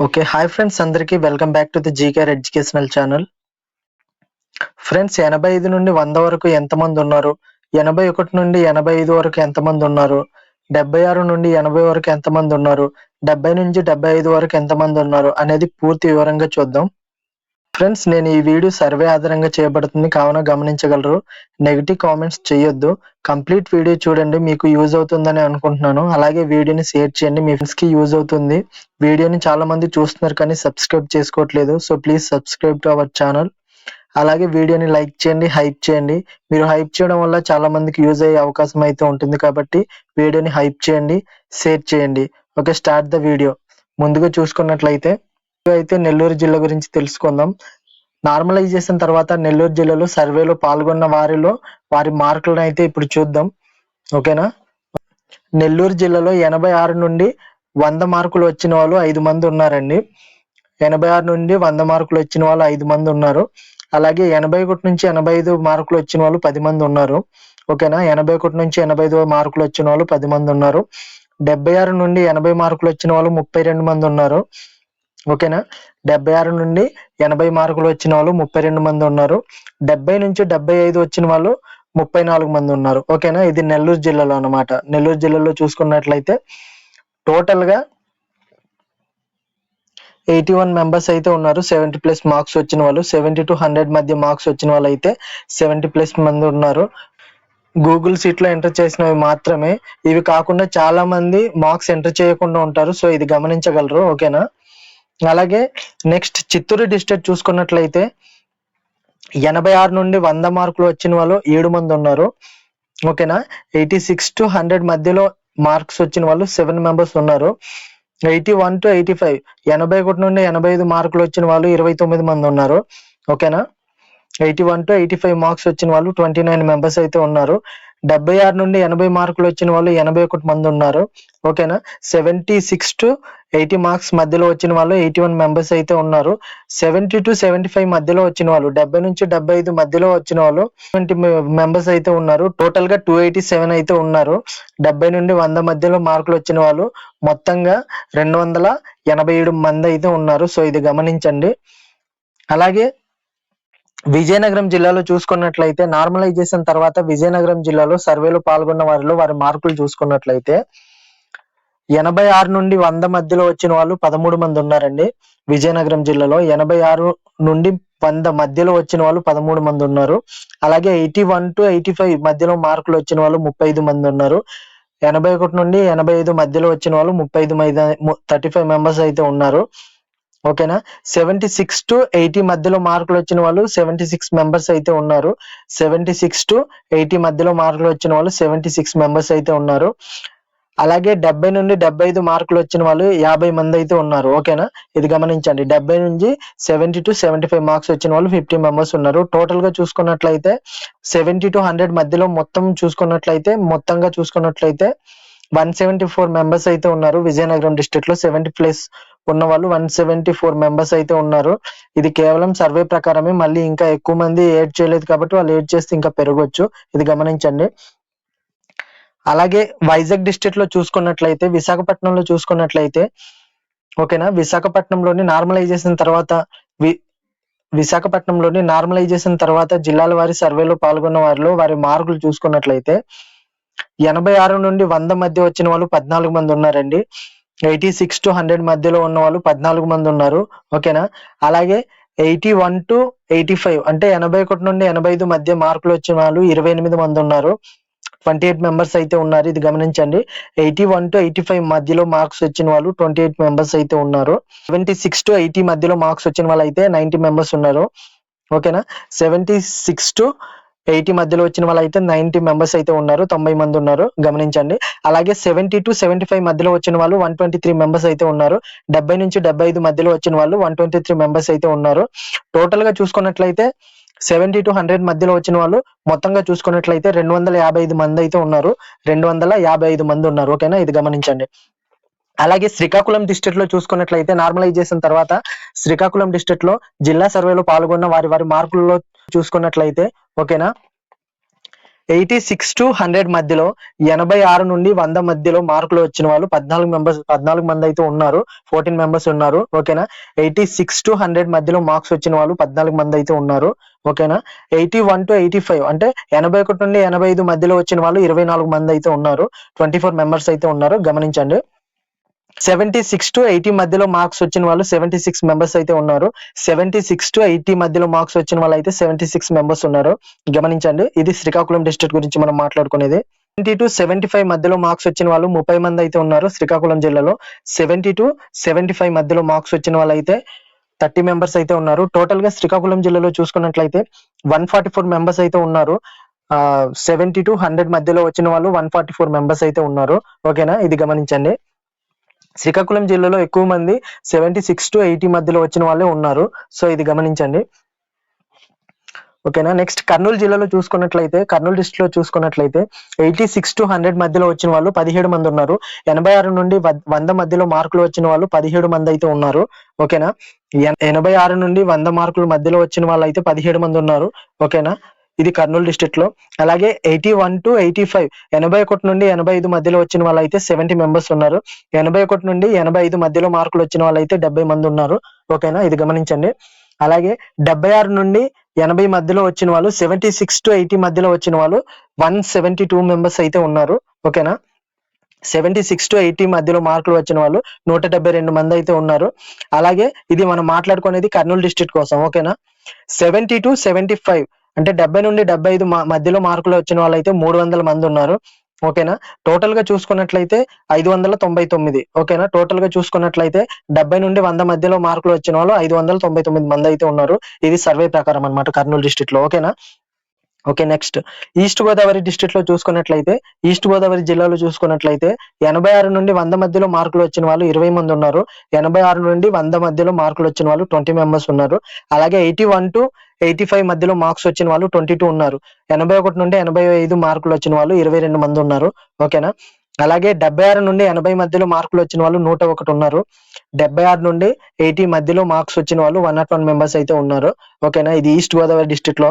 Okay hi friends అందరికీ welcome back to the GKR educational channel friends ఎనభై ఐదు నుండి వంద వరకు ఎంతమంది ఉన్నారు? ఎనభై ఒకటి నుండి ఎనభై ఐదు వరకు ఎంతమంది ఉన్నారు? డెబ్బై ఆరు నుండి ఎనభై వరకు ఎంతమంది ఉన్నారు? డెబ్బై నుంచి డెబ్బై ఐదు వరకు ఎంతమంది ఉన్నారు? అనేది పూర్తి వివరంగా చూద్దాం. ఫ్రెండ్స్ నేను ఈ వీడియో సర్వే ఆధారంగా చేయబడుతుంది. కావున గమనించగలరు. నెగిటివ్ కామెంట్స్ చేయొద్దు. కంప్లీట్ వీడియో చూడండి. మీకు యూజ్ అవుతుందని అనుకుంటున్నాను. అలాగే వీడియోని షేర్ చేయండి. మీ ఫ్రెండ్స్కి యూజ్ అవుతుంది. వీడియోని చాలా మంది చూస్తున్నారు కానీ సబ్స్క్రైబ్ చేసుకోవట్లేదు. So please subscribe to our channel. అలాగే వీడియోని లైక్ చేయండి. హైప్ చేయండి. మీరు హైప్ చేయడం వల్ల చాలా మందికి యూజ్ అయ్యే అవకాశం అయితే ఉంటుంది కాబట్టి వీడియోని హైప్ చేయండి. షేర్ చేయండి. Okay start the video. ముందుగా చూసుకున్నట్లయితే అయితే నెల్లూరు జిల్లా గురించి తెలుసుకుందాం. నార్మలైజేషన్ తర్వాత నెల్లూరు జిల్లాలో సర్వేలో పాల్గొన్న వారిలో వారి మార్కులను అయితే ఇప్పుడు చూద్దాం. ఓకేనా? నెల్లూరు జిల్లాలో ఎనభై ఆరు నుండి వంద మార్కులు వచ్చిన వాళ్ళు ఐదు మంది ఉన్నారండి. ఎనభై ఆరు నుండి వంద మార్కులు వచ్చిన వాళ్ళు ఐదు మంది ఉన్నారు. అలాగే ఎనభై ఒకటి నుంచి ఎనభై ఐదు మార్కులు వచ్చిన వాళ్ళు పది మంది ఉన్నారు. ఓకేనా? ఎనభై ఒకటి నుంచి ఎనభై ఐదు మార్కులు వచ్చిన వాళ్ళు పది మంది ఉన్నారు. డెబ్బై ఆరు నుండి ఎనభై మార్కులు వచ్చిన వాళ్ళు ముప్పై రెండు మంది ఉన్నారు. ఓకేనా? డెబ్బై ఆరు నుండి ఎనభై మార్కులు వచ్చిన వాళ్ళు ముప్పై రెండు మంది ఉన్నారు. డెబ్బై నుంచి డెబ్బై ఐదు వచ్చిన వాళ్ళు ముప్పై నాలుగు మంది ఉన్నారు. ఓకేనా? ఇది నెల్లూరు జిల్లాలో అన్నమాట. నెల్లూరు జిల్లాలో చూసుకున్నట్లయితే టోటల్గా ఎయిటీ వన్ మెంబర్స్ అయితే ఉన్నారు. సెవెంటీ ప్లస్ మార్క్స్ వచ్చిన వాళ్ళు సెవెంటీ టు హండ్రెడ్ మధ్య మార్క్స్ వచ్చిన వాళ్ళు అయితే సెవెంటీ ప్లస్ మంది ఉన్నారు. గూగుల్ సీట్లో ఎంటర్ చేసినవి మాత్రమే. ఇవి కాకుండా చాలా మంది మార్క్స్ ఎంటర్ చేయకుండా ఉంటారు. సో ఇది గమనించగలరు. ఓకేనా? అలాగే నెక్స్ట్ చిత్తూరు డిస్ట్రిక్ట్ చూసుకున్నట్లయితే ఎనభై ఆరు నుండి వంద మార్కులు వచ్చిన వాళ్ళు ఏడు మంది ఉన్నారు. ఓకేనా? ఎయిటీ సిక్స్ టు హండ్రెడ్ మధ్యలో మార్క్స్ వచ్చిన వాళ్ళు సెవెన్ మెంబర్స్ ఉన్నారు. Eighty one to eighty five ఎనభై ఒకటి నుండి ఎనభై ఐదు మార్కులు వచ్చిన వాళ్ళు ఇరవై తొమ్మిది మంది ఉన్నారు. ఓకేనా? Eighty one to eighty five marks వచ్చిన వాళ్ళు ట్వంటీ నైన్ మెంబర్స్ అయితే ఉన్నారు. డెబ్బై ఆరు నుండి ఎనభై మార్కులు వచ్చిన వాళ్ళు ఎనభై ఒకటి మంది ఉన్నారు. ఓకేనా? Seventy six to eighty marks మధ్యలో వచ్చిన వాళ్ళు ఎయిటీ వన్ మెంబర్స్ అయితే ఉన్నారు. సెవెంటీ టు సెవెంటీ ఫైవ్ మధ్యలో వచ్చిన వాళ్ళు డెబ్బై నుంచి డెబ్బై ఐదు మధ్యలో వచ్చిన వాళ్ళు ట్వంటీ మెంబర్స్ అయితే ఉన్నారు. టోటల్గా టూ ఎయిటీ సెవెన్ అయితే ఉన్నారు. డెబ్బై నుండి వంద మధ్యలో మార్కులు వచ్చిన వాళ్ళు మొత్తంగా రెండు వందల ఎనభై ఏడు మంది అయితే ఉన్నారు. సో ఇది గమనించండి. అలాగే విజయనగరం జిల్లాలో చూసుకున్నట్లయితే నార్మలైజేషన్ తర్వాత విజయనగరం జిల్లాలో సర్వేలో పాల్గొన్న వారిలో వారి మార్కులు చూసుకున్నట్లయితే ఎనభై ఆరు నుండి వంద మధ్యలో వచ్చిన వాళ్ళు పదమూడు మంది ఉన్నారండి. విజయనగరం జిల్లాలో ఎనభై ఆరు నుండి వంద మధ్యలో వచ్చిన వాళ్ళు పదమూడు మంది ఉన్నారు. అలాగే eighty one to eighty five మధ్యలో మార్కులు వచ్చిన వాళ్ళు ముప్పై ఐదు మంది ఉన్నారు. ఎనభై ఒకటి నుండి ఎనభై ఐదు మధ్యలో వచ్చిన వాళ్ళు ముప్పై ఐదు థర్టీ ఫైవ్ మెంబర్స్ అయితే ఉన్నారు. ఓకేనా? సెవెంటీ సిక్స్ టు ఎయిటీ మధ్యలో మార్కులు వచ్చిన వాళ్ళు సెవెంటీ సిక్స్ మెంబర్స్ అయితే ఉన్నారు. సెవెంటీ సిక్స్ టు ఎయిటీ మధ్యలో మార్కులు వచ్చిన వాళ్ళు సెవెంటీ సిక్స్ మెంబర్స్ అయితే ఉన్నారు. అలాగే డెబ్బై నుండి డెబ్బై ఐదు మార్కులు వచ్చిన వాళ్ళు యాభై మంది అయితే ఉన్నారు. ఓకేనా? ఇది గమనించండి. డెబ్బై నుంచి seventy to seventy five marks వచ్చిన వాళ్ళు ఫిఫ్టీ మెంబర్స్ ఉన్నారు. టోటల్గా చూసుకున్నట్లయితే సెవెంటీ టు హండ్రెడ్ మధ్యలో మొత్తం చూసుకున్నట్లయితే మొత్తంగా చూసుకున్నట్లయితే వన్ సెవెంటీ ఫోర్ మెంబర్స్ అయితే ఉన్నారు. విజయనగరం డిస్ట్రిక్ట్లో సెవెంటీ ప్లస్ ఉన్న వాళ్ళు వన్ సెవెంటీ ఫోర్ మెంబర్స్ అయితే ఉన్నారు. ఇది కేవలం సర్వే ప్రకారమే మళ్ళీ ఇంకా ఎక్కువ మంది ఏడ్ చేయలేదు కాబట్టి వాళ్ళు ఏడ్ చేస్తే ఇంకా పెరగొచ్చు. ఇది గమనించండి. అలాగే వైజాగ్ డిస్ట్రిక్ట్లో చూసుకున్నట్లయితే విశాఖపట్నంలో చూసుకున్నట్లయితే ఓకేనా? విశాఖపట్నంలోని నార్మలైజేషన్ తర్వాత వి విశాఖపట్నంలోని నార్మలైజేషన్ తర్వాత జిల్లాల వారి సర్వేలో పాల్గొన్న వారిలో వారి మార్కులు చూసుకున్నట్లయితే ఎనభై ఆరు నుండి వంద మధ్య వచ్చిన వాళ్ళు పద్నాలుగు మంది ఉన్నారండి. ఎయిటీ సిక్స్ టు హండ్రెడ్ మధ్యలో ఉన్న వాళ్ళు పద్నాలుగు మంది ఉన్నారు. ఓకేనా? అలాగే eighty one to eighty five అంటే ఎనభై ఒకటి నుండి ఎనభై ఐదు మధ్య మార్కులు వచ్చిన వాళ్ళు ఇరవై ఎనిమిది మంది ఉన్నారు. ట్వంటీ ఎయిట్ మెంబర్స్ అయితే ఉన్నారు. ఇది గమనించండి. Eighty one to eighty five మధ్యలో మార్క్స్ వచ్చిన వాళ్ళు ట్వంటీ ఎయిట్ మెంబర్స్ అయితే ఉన్నారు. సెవెంటీ సిక్స్ టు ఎయిటీ మధ్యలో మార్క్స్ వచ్చిన వాళ్ళు అయితే నైన్టీ మెంబర్స్ ఉన్నారు. ఓకేనా? సెవెంటీ సిక్స్ టు ఎయిటీ మధ్యలో వచ్చిన వాళ్ళు అయితే నైన్టీ మెంబర్స్ అయితే ఉన్నారు తొంభై మంది ఉన్నారు. గమనించండి. అలాగే సెవెంటీ టు సెవెంటీ ఫైవ్ మధ్యలో వచ్చిన వాళ్ళు వన్ ట్వంటీ త్రీ మెంబర్స్ అయితే ఉన్నారు. డెబ్బై నుంచి డెబ్బై ఐదు మధ్యలో వచ్చిన వాళ్ళు వన్ ట్వంటీ త్రీ మెంబర్స్ అయితే ఉన్నారు. టోటల్గా చూసుకున్నట్లయితే సెవెంటీ టు హండ్రెడ్ మధ్యలో వచ్చిన వాళ్ళు మొత్తంగా చూసుకున్నట్లయితే రెండు వందల యాభై ఐదు మంది అయితే ఉన్నారు. రెండు వందల యాభై ఐదు మంది ఉన్నారు. ఓకేనా? ఇది గమనించండి. అలాగే శ్రీకాకుళం డిస్ట్రిక్ట్లో చూసుకున్నట్లయితే నార్మలైజేషన్ తర్వాత శ్రీకాకుళం డిస్ట్రిక్ట్లో జిల్లా సర్వేలో పాల్గొన్న వారి వారి మార్కుల్లో చూసుకున్నట్లయితే ఓకేనా? ఎయిటీ సిక్స్ టు హండ్రెడ్ మధ్యలో ఎనభై ఆరు నుండి వంద మధ్యలో మార్కులు వచ్చిన వాళ్ళు పద్నాలుగు మెంబర్స్ పద్నాలుగు మంది అయితే ఉన్నారు ఫోర్టీన్ మెంబర్స్ ఉన్నారు ఓకేనా? ఎయిటీ సిక్స్ టు హండ్రెడ్ మధ్యలో మార్క్స్ వచ్చిన వాళ్ళు పద్నాలుగు మంది అయితే ఉన్నారు ఓకేనా? Eighty one to eighty five అంటే ఎనభై ఒకటి నుండి ఎనభై ఐదు మధ్యలో వచ్చిన వాళ్ళు ఇరవై నాలుగు మంది అయితే ఉన్నారు ట్వంటీ ఫోర్ మెంబర్స్ అయితే ఉన్నారు గమనించండి. సెవెంటీ సిక్స్ టు ఎయిటీ మధ్యలో మార్క్స్ వచ్చిన వాళ్ళు సెవెంటీ సిక్స్ మెంబర్స్ అయితే ఉన్నారు. సెవెంటీ సిక్స్ టు ఎయిటీ మధ్యలో మార్క్స్ వచ్చిన వాళ్ళు అయితే సెవెంటీ సిక్స్ మెంబర్స్ ఉన్నారు. గమనించండి ఇది శ్రీకాకుళం డిస్ట్రిక్ట్ గురించి మనం మాట్లాడుకునేది. సెవెంటీ టు సెవెంటీ ఫైవ్ మధ్యలో మార్క్స్ వచ్చిన వాళ్ళు ముప్పై మంది అయితే ఉన్నారు శ్రీకాకుళం జిల్లాలో. సెవెంటీ టు సెవెంటీ ఫైవ్ మధ్యలో మార్క్స్ వచ్చిన వాళ్ళు అయితే థర్టీ మెంబర్స్ అయితే ఉన్నారు. టోటల్గా శ్రీకాకుళం జిల్లాలో చూసుకున్నట్లయితే వన్ ఫార్టీ ఫోర్ మెంబర్స్ అయితే ఉన్నారు. సెవెంటీ టు హండ్రెడ్ మధ్యలో వచ్చిన వాళ్ళు వన్ ఫార్టీ ఫోర్ మెంబర్స్ అయితే ఉన్నారు. ఓకేనా? ఇది గమనించండి. శ్రీకాకుళం జిల్లాలో ఎక్కువ మంది సెవెంటీ సిక్స్ టు ఎయిటీ మధ్యలో వచ్చిన వాళ్ళే ఉన్నారు. సో ఇది గమనించండి. ఓకేనా? నెక్స్ట్ కర్నూలు జిల్లాలో చూసుకున్నట్లయితే కర్నూలు డిస్ట్రిక్ట్లో చూసుకున్నట్లయితే ఎయిటీ సిక్స్ టు హండ్రెడ్ మధ్యలో వచ్చిన వాళ్ళు పదిహేడు మంది ఉన్నారు. ఎనభై ఆరు నుండి వంద మధ్యలో మార్కులు వచ్చిన వాళ్ళు పదిహేడు మంది అయితే ఉన్నారు. ఓకేనా? ఎన- ఎనభై ఆరు నుండి వంద మార్కుల మధ్యలో వచ్చిన వాళ్ళు అయితే పదిహేడు మంది ఉన్నారు. ఓకేనా? ఇది కర్నూలు డిస్ట్రిక్ట్లో. అలాగే eighty one to eighty five ఎనభై ఒకటి నుండి ఎనభై ఐదు మధ్యలో వచ్చిన వాళ్ళు అయితే సెవెంటీ మెంబర్స్ ఉన్నారు. ఎనభై ఒకటి నుండి ఎనభై ఐదు మధ్యలో మార్కులు వచ్చిన వాళ్ళు అయితే డెబ్బై మంది ఉన్నారు. ఓకేనా? ఇది గమనించండి. అలాగే డెబ్బై ఆరు నుండి ఎనభై మధ్యలో వచ్చిన వాళ్ళు సెవెంటీ సిక్స్ టు ఎయిటీ మధ్యలో వచ్చిన వాళ్ళు వన్ సెవెంటీ టూ మెంబర్స్ అయితే ఉన్నారు. ఓకేనా? సెవెంటీ సిక్స్ టు ఎయిటీ మధ్యలో మార్కులు వచ్చిన వాళ్ళు నూట డెబ్బై రెండు మంది అయితే ఉన్నారు. అలాగే ఇది మనం మాట్లాడుకునేది కర్నూలు డిస్ట్రిక్ట్ కోసం. ఓకేనా? సెవెంటీ టు సెవెంటీ ఫైవ్ అంటే డెబ్బై నుండి డెబ్బై ఐదు మధ్యలో మార్కులు వచ్చిన వాళ్ళు అయితే మూడు వందల మంది ఉన్నారు. ఓకేనా? టోటల్గా చూసుకున్నట్లయితే ఐదు వందల తొంభై తొమ్మిది. ఓకేనా? టోటల్గా చూసుకున్నట్లయితే డెబ్బై నుండి వంద మధ్యలో మార్కులు వచ్చిన వాళ్ళు ఐదు వందల తొంభై తొమ్మిది మంది అయితే ఉన్నారు. ఇది సర్వే ప్రకారం అన్నమాట కర్నూలు డిస్ట్రిక్ట్లో. ఓకేనా? ఓకే నెక్స్ట్ ఈస్ట్ గోదావరి డిస్ట్రిక్ట్లో చూసుకున్నట్లయితే ఈస్ట్ గోదావరి జిల్లాలో చూసుకున్నట్లయితే ఎనభై ఆరు నుండి వంద మధ్యలో మార్కులు వచ్చిన వాళ్ళు ఇరవై మంది ఉన్నారు. ఎనభై ఆరు నుండి వంద మధ్యలో మార్కులు వచ్చిన వాళ్ళు ట్వంటీ మెంబర్స్ ఉన్నారు. అలాగే eighty one to eighty five మధ్యలో మార్క్స్ వచ్చిన వాళ్ళు ట్వంటీ టూ ఉన్నారు. ఎనభై ఒకటి నుండి ఎనభై ఐదు మార్కులు వచ్చిన వాళ్ళు ఇరవై రెండు మంది ఉన్నారు. ఓకేనా అలాగే డెబ్బై ఆరు నుండి ఎనభై మధ్యలో మార్కులు వచ్చిన వాళ్ళు నూట ఒకటి ఉన్నారు. డెబ్బై ఆరు నుండి ఎయిటీ మధ్యలో మార్క్స్ వచ్చిన వాళ్ళు వన్ నాట్ వన్ మెంబర్స్ అయితే ఉన్నారు. ఓకేనా ఇది ఈస్ట్ గోదావరి డిస్ట్రిక్ట్లో.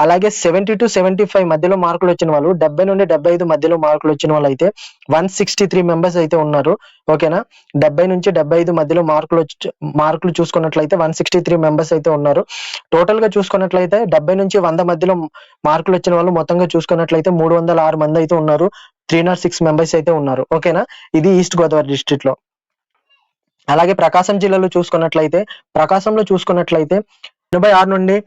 అలాగే సెవెంటీ టు సెవెంటీ ఫైవ్ మధ్యలో మార్కులు వచ్చిన వాళ్ళు డెబ్బై నుండి డెబ్బై ఐదు మధ్యలో మార్కులు వచ్చిన వాళ్ళు అయితే వన్ సిక్స్టీ త్రీ మెంబర్స్ అయితే ఉన్నారు. ఓకేనా? డెబ్బై నుంచి డెబ్బై ఐదు మధ్యలో మార్కులు వచ్చి- మార్కులు చూసుకున్నట్లయితే వన్ సిక్స్టీ త్రీ మెంబర్స్ అయితే ఉన్నారు. టోటల్గా చూసుకున్నట్లయితే డెబ్బై నుంచి వంద మధ్యలో మార్కులు వచ్చిన వాళ్ళు మొత్తంగా చూసుకున్నట్లయితే మూడు వందల ఆరు మంది అయితే ఉన్నారు. త్రీ నాట్ సిక్స్ మెంబర్స్ అయితే ఉన్నారు. ఓకేనా? ఇది ఈస్ట్ గోదావరి డిస్ట్రిక్ట్లో. అలాగే ప్రకాశం జిల్లాలో చూసుకున్నట్లయితే ప్రకాశంలో చూసుకున్నట్లయితే ఎనభై ఆరు నుండి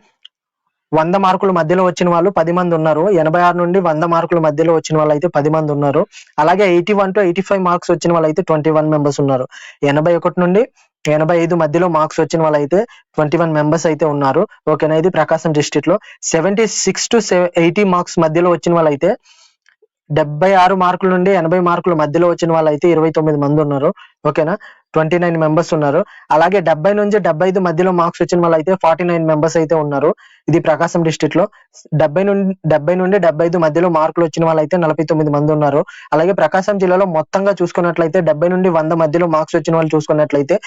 వంద మార్కుల మధ్యలో వచ్చిన వాళ్ళు పది మంది ఉన్నారు. ఎనభై ఆరు నుండి వంద మార్కుల మధ్యలో వచ్చిన వాళ్ళు అయితే పది మంది ఉన్నారు. అలాగే eighty one to eighty five marks వచ్చిన వాళ్ళు అయితే ట్వంటీ వన్ మెంబర్స్ ఉన్నారు. ఎనభై ఒకటి నుండి ఎనభై ఐదు మధ్యలో మార్క్స్ వచ్చిన వాళ్ళు అయితే ట్వంటీ వన్ మెంబర్స్ అయితే ఉన్నారు. ఓకేనా? ఇది ప్రకాశం డిస్ట్రిక్ట్లో. Seventy six to eighty marks మధ్యలో వచ్చిన వాళ్ళు అయితే డెబ్బై ఆరు మార్కుల నుండి ఎనభై మార్కుల మధ్యలో వచ్చిన వాళ్ళు అయితే ఇరవై తొమ్మిది మంది ఉన్నారు. ఓకేనా? ట్వంటీ నైన్ మెంబర్స్ ఉన్నారు. అలాగే డెబ్బై నుంచి డెబ్బై ఐదు మధ్యలో మార్క్స్ వచ్చిన వాళ్ళు అయితే ఫార్టీ నైన్ మెంబర్స్ అయితే ఉన్నారు. ఇది ప్రకాశం డిస్ట్రిక్ట్లో. డెబ్బై నుండి డెబ్బై నుండి డెబ్బై ఐదు మధ్యలో మార్కులు వచ్చిన వాళ్ళు అయితే నలభై తొమ్మిది మంది ఉన్నారు. అలాగే ప్రకాశం జిల్లాలో మొత్తంగా చూసుకున్నట్లయితే డెబ్బై నుండి వంద మధ్యలో మార్క్స్ వచ్చిన వాళ్ళు చూసుకున్నట్లయితే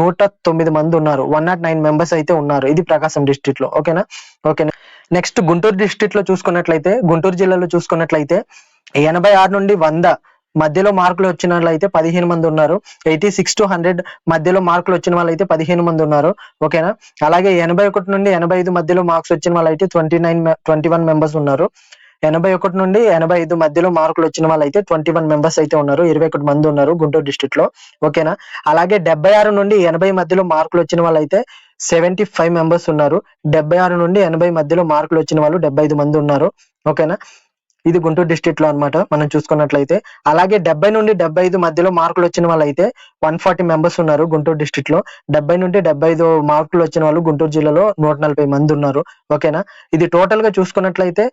నూట తొమ్మిది మంది ఉన్నారు. వన్ నాట్ నైన్ మెంబర్స్ అయితే ఉన్నారు. ఇది ప్రకాశం డిస్ట్రిక్ట్లో. ఓకేనా? ఓకేనా? నెక్స్ట్ గుంటూరు డిస్ట్రిక్ట్లో చూసుకున్నట్లయితే గుంటూరు జిల్లాలో చూసుకున్నట్లయితే ఎనభై ఆరు నుండి వంద మధ్యలో మార్కులు వచ్చిన వాళ్ళైతే పదిహేను మంది ఉన్నారు. ఎయిటీ సిక్స్ టు హండ్రెడ్ మధ్యలో మార్కులు వచ్చిన వాళ్ళైతే పదిహేను మంది ఉన్నారు. ఓకేనా? అలాగే ఎనభై ఒకటి నుండి ఎనభై ఐదు మధ్యలో మార్క్స్ వచ్చిన వాళ్ళైతే twenty nine twenty one members ఉన్నారు. ఎనభై ఒకటి నుండి ఎనభై ఐదు మధ్యలో మార్కులు వచ్చిన వాళ్ళైతే ట్వంటీ వన్ మెంబర్స్ అయితే ఉన్నారు. ఇరవై ఒకటి మంది ఉన్నారు గుంటూరు డిస్టిక్లో. ఓకేనా? అలాగే డెబ్బై ఆరు నుండి ఎనభై మధ్యలో మార్కులు వచ్చిన వాళ్ళైతే సెవెంటీ ఫైవ్ మెంబర్స్ ఉన్నారు. డెబ్బై ఆరు నుండి ఎనభై మధ్యలో మార్కులు వచ్చిన వాళ్ళు డెబ్బై ఐదు మంది ఉన్నారు. ఓకేనా? ఇది గుంటూరు డిస్ట్రిక్ట్లో అన్నమాట. మనం చూసుకున్నట్లయితే. అలాగే డెబ్బై నుండి డెబ్బై ఐదు మధ్యలో మార్కులు వచ్చిన వాళ్ళు అయితే వన్ ఫార్టీ మెంబర్స్ ఉన్నారు గుంటూరు డిస్ట్రిక్ట్లో. డెబ్బై నుండి డెబ్బై ఐదు మార్కులు వచ్చిన వాళ్ళు గుంటూరు జిల్లాలో నూట నలభై మంది ఉన్నారు. ఓకేనా? ఇది టోటల్గా చూసుకున్నట్లయితే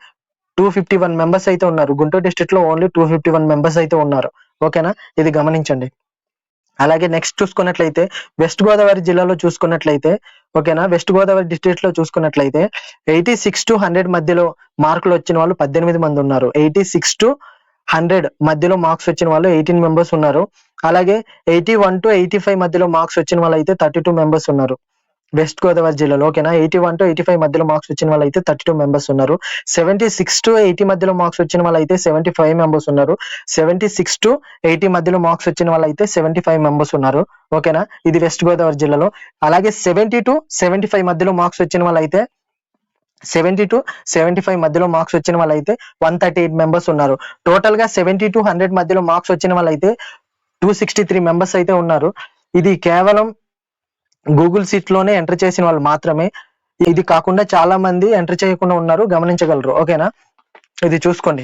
టూ ఫిఫ్టీ వన్ మెంబర్స్ అయితే ఉన్నారు. గుంటూరు డిస్ట్రిక్ట్లో only two fifty one members అయితే ఉన్నారు. ఓకేనా? ఇది గమనించండి. అలాగే నెక్స్ట్ చూసుకున్నట్లయితే వెస్ట్ గోదావరి జిల్లాలో చూసుకున్నట్లయితే ఓకేనా? వెస్ట్ గోదావరి డిస్ట్రిక్ట్లో చూసుకున్నట్లయితే ఎయిటీ సిక్స్ టు హండ్రెడ్ మధ్యలో మార్కులు వచ్చిన వాళ్ళు పద్దెనిమిది మంది ఉన్నారు. ఎయిటీ సిక్స్ టు హండ్రెడ్ మధ్యలో మార్క్స్ వచ్చిన వాళ్ళు ఎయిటీన్ మెంబర్స్ ఉన్నారు. అలాగే eighty one to eighty five మధ్యలో మార్క్స్ వచ్చిన వాళ్ళు అయితే థర్టీ టూ మెంబర్స్ ఉన్నారు. వెస్ట్ గోదావరి జిల్లాలో ఓకేనా? Eighty one to eighty five మధ్యలో మార్క్స్ వచ్చిన వాళ్ళు అయితే థర్టీ టూ మెంబర్స్ ఉన్నారు. సెవెంటీ సిక్స్ టు ఎయిటీ మధ్యలో మార్క్స్ వచ్చిన వాళ్ళు అయితే సెవెంటీ ఫైవ్ మెంబర్స్ ఉన్నారు. సెవెంటీ సిక్స్ టు ఎయిటీ మధ్యలో మార్క్స్ వచ్చిన వాళ్ళు అయితే సెవెంటీ ఫైవ్ మెంబర్స్ ఉన్నారు. ఓకేనా? ఇది వెస్ట్ గోదావరి జిల్లాలో. అలాగే సెవెంటీ టు సెవెంటీ ఫైవ్ మధ్యలో మార్క్స్ వచ్చిన వాళ్ళు అయితే సెవెంటీ టు సెవెంటీ ఫైవ్ మధ్యలో మార్క్స్ వచ్చిన వాళ్ళు అయితే వన్ థర్టీ ఎయిట్ మెంబర్స్ ఉన్నారు. టోటల్గా సెవెంటీ టు హండ్రెడ్ మధ్యలో మార్క్స్ వచ్చిన వాళ్ళు అయితే టూ సిక్స్టీ త్రీ మెంబర్స్ అయితే ఉన్నారు. ఇది కేవలం గూగుల్ సీట్లోనే ఎంటర్ చేసిన వాళ్ళు మాత్రమే ఇది కాకుండా చాలా మంది ఎంటర్ చేయకుండా ఉన్నారు గమనించగలరు. ఓకేనా? ఇది చూసుకోండి.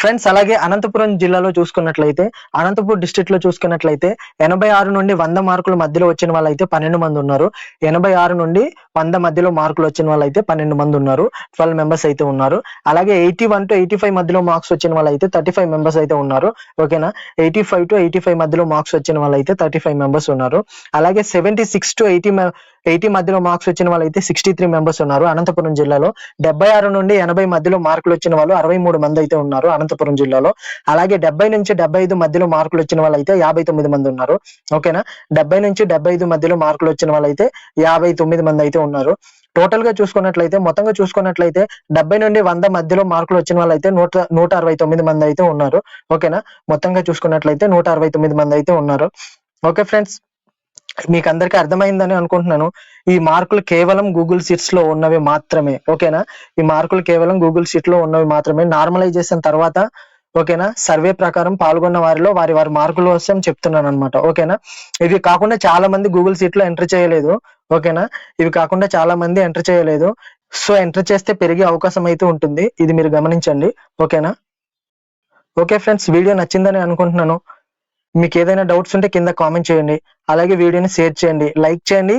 ఫ్రెండ్స్ అలాగే అనంతపురం జిల్లాలో చూసుకున్నట్లయితే అనంతపురం డిస్ట్రిక్ట్లో చూసుకున్నట్లయితే ఎనభై ఆరు నుండి వంద మార్కుల మధ్యలో వచ్చిన వాళ్ళైతే పన్నెండు మంది ఉన్నారు. ఎనభై ఆరు నుండి వంద మధ్యలో మార్కులు వచ్చిన వాళ్ళైతే పన్నెండు మంది ఉన్నారు. ట్వెల్వ్ మెంబర్స్ అయితే ఉన్నారు. అలాగే eighty one to eighty five మధ్యలో మార్క్స్ వచ్చిన వాళ్ళైతే థర్టీ ఫైవ్ మెంబర్స్ అయితే ఉన్నారు. ఓకేనా? Eighty five to eighty five మధ్యలో మార్క్స్ వచ్చిన వాళ్ళైతే థర్టీ ఫైవ్ మెంబర్స్ ఉన్నారు. అలాగే seventy six to eighty eighty మధ్యలో మార్క్స్ వచ్చిన వాళ్ళైతే సిక్స్టీ త్రీ మెంబర్స్ ఉన్నారు. అనంతపురం జిల్లాలో డెబ్బై ఆరు నుండి ఎనభై మధ్యలో మార్కులు వచ్చిన వాళ్ళు అరవై మూడు మంది అయితే ఉన్నారు. అనంతపురం జిల్లాలో. అలాగే డెబ్బై నుంచి డెబ్బై ఐదు మధ్యలో మార్కులు వచ్చిన వాళ్ళైతే యాభై తొమ్మిది మంది ఉన్నారు. ఓకేనా? డెబ్బై నుంచి డెబ్బై ఐదు మధ్యలో మార్కులు వచ్చిన వాళ్ళైతే యాభై తొమ్మిది మంది అయితే ఉన్నారు. టోటల్గా చూసుకున్నట్లయితే మొత్తంగా చూసుకున్నట్లయితే డెబ్బై నుండి వంద మధ్యలో మార్కులు వచ్చిన వాళ్ళైతే నూట నూట అరవై తొమ్మిది మంది అయితే ఉన్నారు. ఓకేనా? మొత్తంగా చూసుకున్నట్లయితే నూట అరవై తొమ్మిది మంది అయితే ఉన్నారు. ఓకే ఫ్రెండ్స్ మీకు అందరికీ అర్థమైందని అనుకుంటున్నాను. ఈ మార్కులు కేవలం గూగుల్ సీట్స్లో ఉన్నవి మాత్రమే ఓకేనా? ఈ మార్కులు కేవలం గూగుల్ సీట్లో ఉన్నవి మాత్రమే. నార్మలైజేషన్ తర్వాత ఓకేనా? సర్వే ప్రకారం పాల్గొన్న వారిలో వారి వారి మార్కుల కోసం చెప్తున్నాను అనమాట ఓకేనా? ఇవి కాకుండా చాలా మంది గూగుల్ సీట్లో ఎంటర్ చేయలేదు ఓకేనా? ఇవి కాకుండా చాలా మంది ఎంటర్ చేయలేదు. సో ఎంటర్ చేస్తే పెరిగే అవకాశం అయితే ఉంటుంది. ఇది మీరు గమనించండి ఓకేనా? ఓకే ఫ్రెండ్స్ వీడియో నచ్చిందని అనుకుంటున్నాను. మీకు ఏదైనా డౌట్స్ ఉంటే కింద కామెంట్ చేయండి. అలాగే వీడియోని షేర్ చేయండి. లైక్ చేయండి.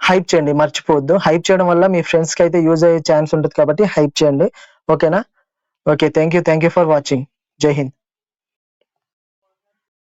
హైప్ చేయండి. మర్చిపోవద్దు. హైప్ చేయడం వల్ల మీ ఫ్రెండ్స్కి అయితే యూజ్ అయ్యే ఛాన్స్ ఉంటుంది కాబట్టి హైప్ చేయండి. ఓకేనా? Okay. Thank you thank you for watching. జై హింద్.